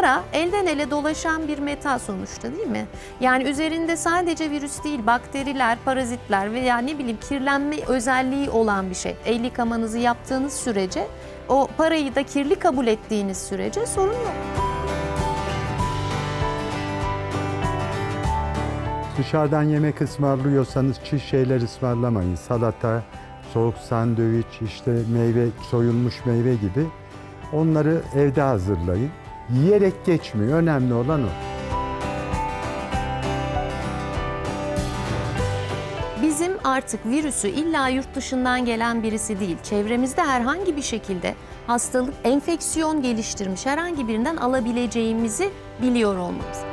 Para elden ele dolaşan bir metal sonuçta değil mi? Yani üzerinde sadece virüs değil, bakteriler, parazitler veya ne bileyim kirlenme özelliği olan bir şey. El yıkamanızı yaptığınız sürece o parayı da kirli kabul ettiğiniz sürece sorun yok. Dışarıdan yemek ısmarlıyorsanız çiğ şeyler ısmarlamayın. Salata, soğuk sandviç, işte meyve, soyulmuş meyve gibi. Onları evde hazırlayın. Yiyerek geçmiyor. Önemli olan o. Bizim artık virüsü illa yurt dışından gelen birisi değil, çevremizde herhangi bir şekilde hastalık, enfeksiyon geliştirmiş herhangi birinden alabileceğimizi biliyor olmamız.